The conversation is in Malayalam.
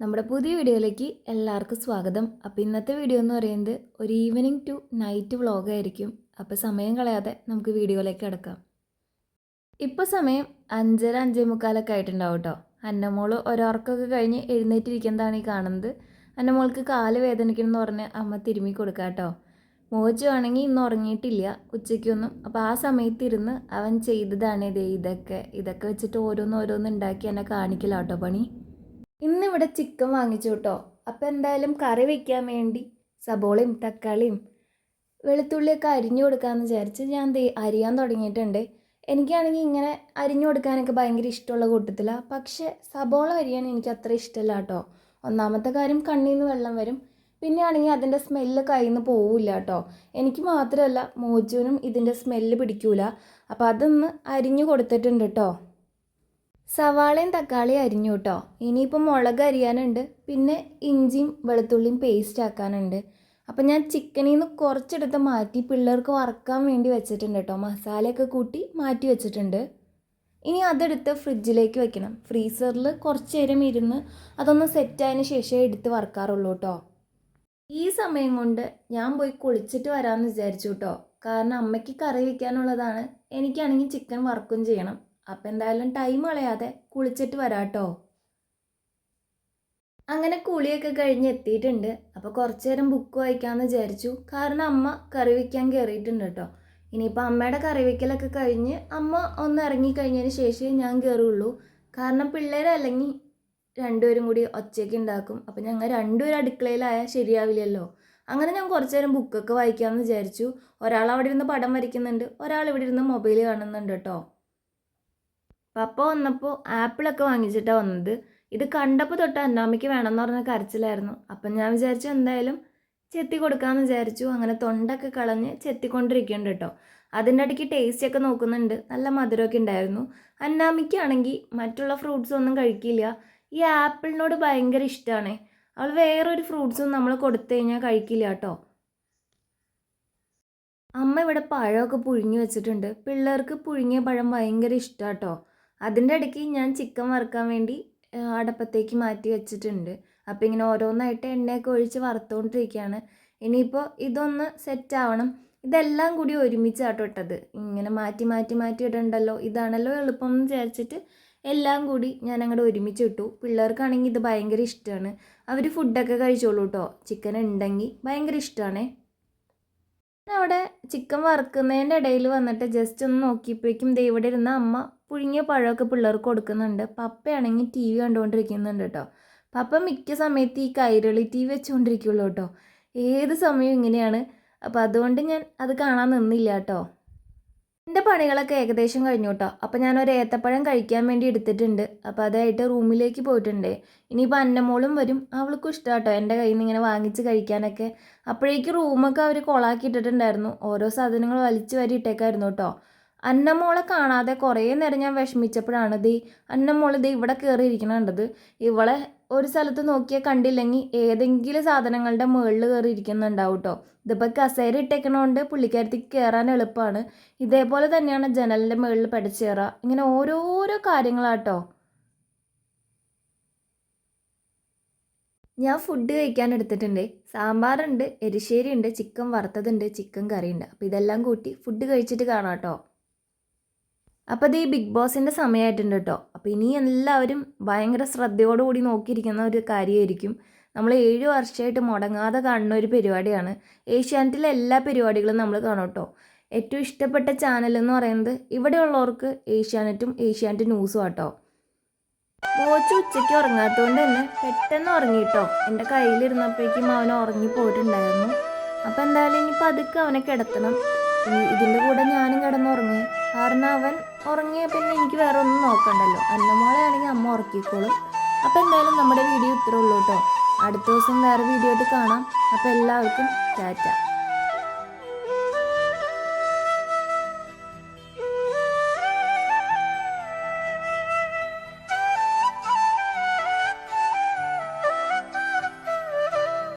നമ്മുടെ പുതിയ വീഡിയോയിലേക്ക് എല്ലാവർക്കും സ്വാഗതം. അപ്പോൾ ഇന്നത്തെ വീഡിയോ എന്ന് പറയുന്നത് ഒരു ഈവനിങ് ടു നൈറ്റ് വ്ളോഗായിരിക്കും അപ്പോൾ സമയം കളയാതെ നമുക്ക് വീഡിയോയിലേക്ക് കിടക്കാം. ഇപ്പോൾ സമയം അഞ്ചര അഞ്ചേ മുക്കാലൊക്കെ ആയിട്ടുണ്ടാവും കേട്ടോ. അന്നമോൾ ഒരോർക്കൊക്കെ കഴിഞ്ഞ് എഴുന്നേറ്റിരിക്കുന്നതാണ് ഈ കാണുന്നത്. അന്നമോൾക്ക് കാൽ വേദനിക്കണമെന്ന് പറഞ്ഞ് അമ്മ തിരുമ്മി കൊടുക്കാം കേട്ടോ. മോച്ചു ആണെങ്കിൽ ഇന്ന് ഉറങ്ങിയിട്ടില്ല ഉച്ചയ്ക്കൊന്നും. അപ്പോൾ ആ സമയത്ത് ഇരുന്ന് അവൻ ചെയ്തതാണ് ഇതേ ഇതൊക്കെ. ഇതൊക്കെ വെച്ചിട്ട് ഓരോന്ന് ഓരോന്ന് ഉണ്ടാക്കി എന്നെ കാണിക്കലാട്ടോ പണി. ഇന്നിവിടെ ചിക്കൻ വാങ്ങിച്ചു കേട്ടോ അപ്പോൾ എന്തായാലും കറി വയ്ക്കാൻ വേണ്ടി സബോളയും തക്കാളിയും വെളുത്തുള്ളിയൊക്കെ അരിഞ്ഞു കൊടുക്കാമെന്ന് വിചാരിച്ച് ഞാൻ ദേ അരിയാൻ തുടങ്ങിയിട്ടുണ്ട്. എനിക്കാണെങ്കിൽ ഇങ്ങനെ അരിഞ്ഞു കൊടുക്കാനൊക്കെ ഭയങ്കര ഇഷ്ടമുള്ള കൂട്ടത്തിലാണ് പക്ഷേ സബോള അരിയാൻ എനിക്ക് അത്ര ഇഷ്ടമല്ല കേട്ടോ ഒന്നാമത്തെ കാര്യം കണ്ണിൽ നിന്ന് വെള്ളം വരും. പിന്നെ ആണെങ്കിൽ അതിന്റെ സ്മെല്ല് കയ്യിൽ നിന്ന് പോവില്ല കേട്ടോ എനിക്ക് മാത്രമല്ല മോജുവിനും ഇതിന്റെ സ്മെല്ല് പിടിക്കൂല. അപ്പോൾ അതൊന്ന് അരിഞ്ഞു കൊടുത്തിട്ടുണ്ട് കേട്ടോ സവാളയും തക്കാളിയും അരിഞ്ഞു കേട്ടോ ഇനിയിപ്പോൾ മുളക് അരിയാനുണ്ട്. പിന്നെ ഇഞ്ചിയും വെളുത്തുള്ളിയും പേസ്റ്റ് ആക്കാനുണ്ട്. അപ്പം ഞാൻ ചിക്കനിൽ നിന്ന് കുറച്ചെടുത്ത് മാറ്റി പിള്ളേർക്ക് വറക്കാൻ വേണ്ടി വെച്ചിട്ടുണ്ട് കേട്ടോ മസാലയൊക്കെ കൂട്ടി മാറ്റി വെച്ചിട്ടുണ്ട്. ഇനി അതെടുത്ത് ഫ്രിഡ്ജിലേക്ക് വെക്കണം. ഫ്രീസറിൽ കുറച്ച് നേരം ഇരുന്ന് അതൊന്ന് സെറ്റായതിന് ശേഷമേ എടുത്ത് വറക്കാറുള്ളൂ കേട്ടോ ഈ സമയം കൊണ്ട് ഞാൻ പോയി കുളിച്ചിട്ട് വരാമെന്ന് വിചാരിച്ചു കേട്ടോ കാരണം അമ്മയ്ക്ക് കറി വയ്ക്കാനുള്ളതാണ് എനിക്കാണെങ്കിൽ ചിക്കൻ വറക്കും ചെയ്യണം. അപ്പം എന്തായാലും ടൈം കളയാതെ കുളിച്ചിട്ട് വരാട്ടോ. അങ്ങനെ കുളിയൊക്കെ കഴിഞ്ഞ് എത്തിയിട്ടുണ്ട്. അപ്പോൾ കുറച്ച് നേരം ബുക്ക് വായിക്കാമെന്ന് വിചാരിച്ചു. കാരണം അമ്മ കറി വയ്ക്കാൻ കയറിയിട്ടുണ്ട് കേട്ടോ. ഇനിയിപ്പോൾ അമ്മയുടെ കറി വയ്ക്കലൊക്കെ കഴിഞ്ഞ് അമ്മ ഒന്ന് ഇറങ്ങിക്കഴിഞ്ഞതിന് ശേഷമേ ഞാൻ കയറുള്ളൂ കാരണം പിള്ളേരല്ലെങ്കിൽ രണ്ടുപേരും കൂടി ഒച്ചയ്ക്ക് ഉണ്ടാക്കും. അപ്പം ഞങ്ങൾ രണ്ടുപേരും അടുക്കളയിലായാൽ ശരിയാവില്ലല്ലോ. അങ്ങനെ ഞാൻ കുറച്ച് നേരം ബുക്കൊക്കെ വായിക്കാമെന്ന് വിചാരിച്ചു. ഒരാൾ അവിടെ ഇരുന്ന് പടം വരയ്ക്കുന്നുണ്ട്. ഒരാൾ ഇവിടെ ഇരുന്ന് മൊബൈൽ കാണുന്നുണ്ട് കേട്ടോ. പപ്പ വന്നപ്പോൾ ആപ്പിളൊക്കെ വാങ്ങിച്ചിട്ടാണ് വന്നത്. ഇത് കണ്ടപ്പോൾ തൊട്ട് അന്നാമ്മയ്ക്ക് വേണമെന്ന് പറഞ്ഞ കരച്ചിലായിരുന്നു. അപ്പം ഞാൻ വിചാരിച്ചു എന്തായാലും ചെത്തി കൊടുക്കാമെന്ന് വിചാരിച്ചു. അങ്ങനെ തൊണ്ടൊക്കെ കളഞ്ഞ് ചെത്തിക്കൊണ്ടിരിക്കുന്നുണ്ട് കേട്ടോ. അതിന്റെ ഇടയ്ക്ക് ടേസ്റ്റ് ഒക്കെ നോക്കുന്നുണ്ട്. നല്ല മധുരമൊക്കെ ഉണ്ടായിരുന്നു. അന്നാമിക്കാണെങ്കിൽ മറ്റുള്ള ഫ്രൂട്ട്സ് ഒന്നും കഴിക്കില്ല. ഈ ആപ്പിളിനോട് ഭയങ്കര ഇഷ്ടമാണ് അവൾ വേറൊരു ഫ്രൂട്ട്സും നമ്മൾ കൊടുത്തു കഴിഞ്ഞാൽ കഴിക്കില്ല കേട്ടോ. അമ്മ ഇവിടെ പഴമൊക്കെ പുഴുങ്ങി വെച്ചിട്ടുണ്ട്. പിള്ളേർക്ക് പുഴുങ്ങിയ പഴം ഭയങ്കര ഇഷ്ടമാണ് കേട്ടോ. അതിന്റെ ഇടയ്ക്ക് ഞാൻ ചിക്കൻ വറുക്കാൻ വേണ്ടി അടപ്പത്തേക്ക് മാറ്റി വെച്ചിട്ടുണ്ട്. അപ്പോൾ ഇങ്ങനെ ഓരോന്നായിട്ട് എണ്ണയൊക്കെ ഒഴിച്ച് വറുത്തുകൊണ്ടിരിക്കുകയാണ് ഇനിയിപ്പോൾ ഇതൊന്ന് സെറ്റ് ആവണം. ഇതെല്ലാം കൂടി ഒരുമിച്ചാട്ടോ ഇട്ടത്. ഇങ്ങനെ മാറ്റി മാറ്റി മാറ്റി ഇടണ്ടല്ലോ. ഇതാണല്ലോ എളുപ്പം എന്ന് വിചാരിച്ചിട്ട് എല്ലാം കൂടി ഞാൻ അങ്ങോട്ട് ഒരുമിച്ച് ഇട്ടു. പിള്ളേർക്കാണെങ്കിൽ ഇത് ഭയങ്കര ഇഷ്ടമാണ് അവർ ഫുഡൊക്കെ കഴിച്ചോളൂ കേട്ടോ ചിക്കൻ ഉണ്ടെങ്കിൽ ഭയങ്കര ഇഷ്ടമാണേ അവിടെ ചിക്കൻ വറുക്കുന്നതിന്റെ ഇടയിൽ വന്നിട്ട് ജസ്റ്റ് ഒന്ന് നോക്കിയപ്പോഴേക്കും ദേ ഇവിടെ ഇരുന്ന അമ്മ പുഴുങ്ങിയ പഴമൊക്കെ പിള്ളേർക്ക് കൊടുക്കുന്നുണ്ട്. പപ്പയാണെങ്കിൽ ടി വി കണ്ടുകൊണ്ടിരിക്കുന്നുണ്ട് കേട്ടോ പപ്പ മിക്ക സമയത്ത് ഈ കൈരളി ടി വി വെച്ചുകൊണ്ടിരിക്കുള്ളൂ കേട്ടോ ഏത് സമയവും ഇങ്ങനെയാണ്. അപ്പോൾ അതുകൊണ്ട് ഞാൻ അത് കാണാൻ നിന്നില്ല കേട്ടോ എന്റെ പണികളൊക്കെ ഏകദേശം കഴിഞ്ഞു കേട്ടോ അപ്പോൾ ഞാനൊരു ഏത്തപ്പഴം കഴിക്കാൻ വേണ്ടി എടുത്തിട്ടുണ്ട്. അപ്പോൾ അതായിട്ട് റൂമിലേക്ക് പോയിട്ടുണ്ട്. ഇനിയിപ്പോൾ അന്നമോളും വരും. അവൾക്കും ഇഷ്ടം കേട്ടോ എന്റെ കയ്യിൽ നിന്ന് ഇങ്ങനെ വാങ്ങിച്ച് കഴിക്കാനൊക്കെ. അപ്പോഴേക്ക് റൂമൊക്കെ അവർ കൊളാക്കി ഇട്ടിട്ടുണ്ടായിരുന്നു ഓരോ സാധനങ്ങൾ വലിച്ചു വരി ഇട്ടേക്കായിരുന്നു കേട്ടോ. അന്നമോളെ കാണാതെ കുറേ നേരം ഞാൻ വിഷമിച്ചപ്പോഴാണ് ദേ അന്നമോൾ ദേ ഇവിടെ കയറിയിരിക്കണത് ഇവളെ ഒരു സ്ഥലത്ത് നോക്കിയാൽ കണ്ടില്ലെങ്കിൽ ഏതെങ്കിലും സാധനങ്ങളുടെ മുകളിൽ കയറി ഇരിക്കുന്നുണ്ടാവും കേട്ടോ ഇതിപ്പോൾ കസേര ഇട്ടേക്കണോണ്ട് പുള്ളിക്കാരത്തേക്ക് കയറാൻ എളുപ്പമാണ് ഇതേപോലെ തന്നെയാണ് ജനലിന്റെ മുകളിൽ പഠിച്ചേറുക ഇങ്ങനെ ഓരോരോ കാര്യങ്ങളാട്ടോ. ഞാൻ ഫുഡ് കഴിക്കാൻ എടുത്തിട്ടുണ്ട്. സാമ്പാറുണ്ട് എരിശ്ശേരി ഉണ്ട് ചിക്കൻ വറുത്തതുണ്ട് ചിക്കൻ കറിയുണ്ട്. അപ്പോൾ ഇതെല്ലാം കൂട്ടി ഫുഡ് കഴിച്ചിട്ട് കാണാം കേട്ടോ അപ്പോൾ അത് ഈ ബിഗ് ബോസിന്റെ സമയമായിട്ടുണ്ട് കേട്ടോ അപ്പോൾ ഇനി എല്ലാവരും ഭയങ്കര ശ്രദ്ധയോടുകൂടി നോക്കിയിരിക്കുന്ന ഒരു കാര്യമായിരിക്കും. നമ്മൾ ഏഴ് വർഷമായിട്ട് മുടങ്ങാതെ കാണുന്ന ഒരു പരിപാടിയാണ്. ഏഷ്യാനെറ്റിലെ എല്ലാ പരിപാടികളും നമ്മൾ കാണും കേട്ടോ ഏറ്റവും ഇഷ്ടപ്പെട്ട ചാനൽ എന്ന് പറയുന്നത് ഇവിടെയുള്ളവർക്ക് ഏഷ്യാനെറ്റും ഏഷ്യാനെറ്റ് ന്യൂസും ആട്ടോ. മോച്ച് ഉച്ചയ്ക്ക് ഉറങ്ങാത്തതുകൊണ്ട് തന്നെ പെട്ടെന്ന് ഉറങ്ങിയിട്ടോ എന്റെ കയ്യിലിരുന്നപ്പോഴേക്കും അവൻ ഉറങ്ങിപ്പോയിട്ടുണ്ടായിരുന്നു അപ്പോൾ എന്തായാലും ഇനി പതുക്കെ അവനെ കിടത്തണം. ഇതിന്റെ കൂടെ ഞാനും കിടന്നുറങ്ങി. കാരണം അവൻ ഉറങ്ങിയ പിന്നെ എനിക്ക് വേറെ ഒന്നും നോക്കണ്ടല്ലോ. അന്നമോളെ ആണെങ്കിൽ അമ്മ ഉറക്കിക്കോളും. അപ്പോൾ എന്തായാലും നമ്മുടെ വീഡിയോ ഇത്രേ ഉള്ളൂ കേട്ടോ. അടുത്ത ദിവസം വേറെ വീഡിയോ ആയിട്ട് കാണാം. അപ്പോൾ എല്ലാവർക്കും ടാറ്റ.